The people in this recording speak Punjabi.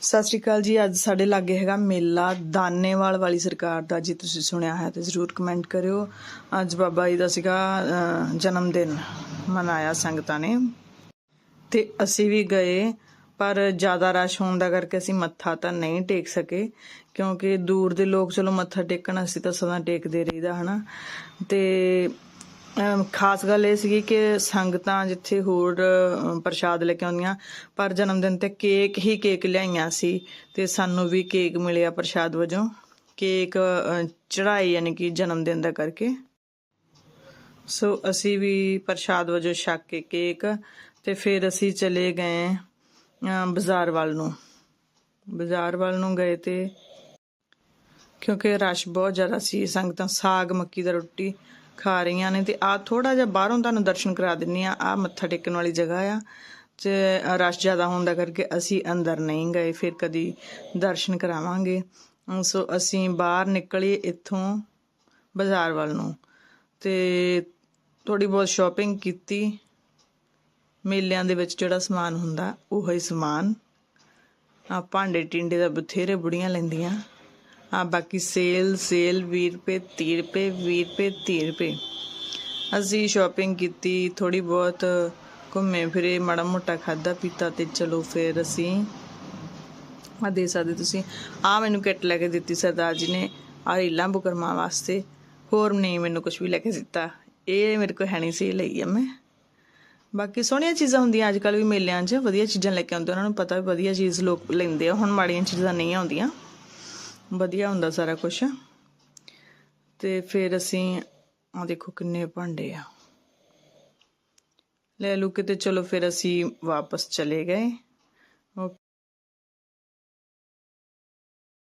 ਸਤਿ ਸ਼੍ਰੀ ਅਕਾਲ ਜੀ, ਅੱਜ ਸਾਡੇ ਲਾਗੇ ਹੈਗਾ ਮੇਲਾ ਦਾਨੇਵਾਲ ਵਾਲੀ ਸਰਕਾਰ ਦਾ, ਜੇ ਤੁਸੀਂ ਸੁਣਿਆ ਹੈ ਤੇ ਜ਼ਰੂਰ ਕਮੈਂਟ ਕਰਿਓ। ਅੱਜ ਬਾਬਾ ਜੀ ਦਾ ਸੀਗਾ ਜਨਮ ਦਿਨ ਮਨਾਇਆ ਸੰਗਤਾਂ ਨੇ। ਤੇ ਅਸੀਂ ਵੀ ਗਏ, ਪਰ ਜ਼ਿਆਦਾ ਰਸ਼ ਹੋਣ ਦਾ ਕਰਕੇ ਅਸੀਂ ਮੱਥਾ ਤਾਂ ਨਹੀਂ ਟੇਕ ਸਕੇ, ਕਿਉਂਕਿ ਦੂਰ ਦੇ ਲੋਕ ਚਲੋ ਮੱਥਾ ਟੇਕਣ, ਅਸੀਂ ਤਾਂ ਸਦਾ ਟੇਕਦੇ ਰਹੀਦਾ, ਹਨਾ। ਤੇ ਅਮ ਖਾਸ ਗੱਲ ਇਹ ਸੀਗੀ ਕਿ ਸੰਗਤਾਂ ਜਿੱਥੇ ਹੋਰ ਪ੍ਰਸ਼ਾਦ ਲੈ ਕੇ ਆਉਂਦੀਆਂ, ਪਰ ਜਨਮ ਦਿਨ ਤੇ ਕੇਕ ਹੀ ਕੇਕ ਲਿਆਈਆਂ ਸੀ ਤੇ ਸਾਨੂੰ ਵੀ ਕੇਕ ਮਿਲਿਆ ਪ੍ਰਸ਼ਾਦ ਵਜੋਂ। ਕੇਕ ਚੜਾਈ ਯਾਨੀ ਕਿ ਜਨਮ ਦਿਨ ਦਾ ਕਰਕੇ। ਸੋ ਅਸੀਂ ਵੀ ਪ੍ਰਸ਼ਾਦ ਵਜੋਂ ਛਕ ਕੇ ਕੇਕ ਤੇ ਫਿਰ ਅਸੀਂ ਚਲੇ ਗਏ ਬਾਜ਼ਾਰ ਵੱਲ ਨੂੰ। ਬਾਜ਼ਾਰ ਵੱਲ ਨੂੰ ਗਏ ਤੇ ਕਿਉਂਕਿ ਰਸ਼ ਬਹੁਤ ਜ਼ਿਆਦਾ ਸੀ, ਸੰਗਤਾਂ ਸਾਗ ਮੱਕੀ ਦਾ ਰੋਟੀ ਖਾ ਰਹੀਆਂ ਨੇ ਤੇ ਆ ਥੋੜਾ ਜਿਹਾ ਬਾਹਰੋਂ ਤੁਹਾਨੂੰ ਦਰਸ਼ਨ ਕਰਾ ਦਿੰਨੀ ਆ ਆ ਮੱਥਾ ਟੇਕਣ ਵਾਲੀ ਜਗ੍ਹਾ ਆ। ਤੇ ਰਸ਼ ਜ਼ਿਆਦਾ ਹੋਣ ਦਾ ਕਰਕੇ ਅਸੀਂ ਅੰਦਰ ਨਹੀਂ ਗਏ, ਫਿਰ ਕਦੀ ਦਰਸ਼ਨ ਕਰਾਵਾਂਗੇ। ਸੋ ਅਸੀਂ ਬਾਹਰ ਨਿਕਲੇ ਇੱਥੋਂ ਬਾਜ਼ਾਰ ਵੱਲ ਨੂੰ। ਤੇ ਥੋੜੀ ਬਹੁਤ ਸ਼ਾਪਿੰਗ ਕੀਤੀ। ਮੇਲਿਆਂ ਦੇ ਵਿੱਚ ਜਿਹੜਾ ਸਮਾਨ ਹੁੰਦਾ, ਉਹ ਹੀ ਸਮਾਨ। ਆ ਭਾਂਡੇ ਟਿੰਡੇ ਦਾ ਬਥੇਰੇ ਬੁੜੀਆਂ ਲੈਂਦੀਆਂ। ਹਾਂ, ਬਾਕੀ ਸੇਲ ਸੇਲ 20 ਰੁਪਏ 30 ਰੁਪਏ 20 ਰੁਪਏ 30 ਰੁਪਏ। ਅਸੀਂ ਸ਼ਾਪਿੰਗ ਕੀਤੀ ਥੋੜੀ ਬਹੁਤ ਘੁੰਮੇ ਫਿਰੇ, ਮਾੜਾ ਮੋਟਾ ਖਾਦਾ ਪੀਤਾ ਤੇ ਚਲੋ ਫਿਰ ਅਸੀਂ ਆ ਦੇ ਸਕਦੇ ਤੁਸੀਂ। ਆ ਮੈਨੂੰ ਕਿੱਟ ਲੈ ਕੇ ਦਿੱਤੀ ਸਰਦਾਰ ਜੀ ਨੇ ਆ ਰੀਲਾਂ ਬੁਕਰਮਾ ਵਾਸਤੇ। ਹੋਰ ਨਹੀਂ ਮੈਨੂੰ ਕੁਝ ਵੀ ਲੈ ਕੇ ਦਿੱਤਾ। ਇਹ ਮੇਰੇ ਕੋਲ ਹੈ ਨਹੀਂ ਸੀ, ਇਹ ਲਈ ਆ ਮੈਂ। ਬਾਕੀ ਸੋਹਣੀਆਂ ਚੀਜ਼ਾਂ ਹੁੰਦੀਆਂ ਅੱਜ ਕੱਲ ਵੀ ਮੇਲਿਆਂ 'ਚ, ਵਧੀਆ ਚੀਜ਼ਾਂ ਲੈ ਕੇ ਆਉਂਦੇ ਉਹਨਾਂ ਨੂੰ ਪਤਾ ਵੀ ਵਧੀਆ ਚੀਜ਼ ਲੋਕ ਲੈਂਦੇ ਆ। ਹੁਣ ਮਾੜੀਆਂ ਚੀਜ਼ਾਂ ਨਹੀਂ ਆਉਂਦੀਆਂ। ਵਧੀਆ ਹੁੰਦਾ ਸਾਰਾ ਕੁਝ ਤੇ ਫਿਰ ਅਸੀਂ ਆ ਦੇਖੋ ਕਿੰਨੇ ਭਾਂਡੇ ਆ। ਲੈ ਲੂ ਕੇ ਤੇ ਚਲੋ ਫਿਰ ਅਸੀਂ ਵਾਪਸ ਚਲੇ ਗਏ।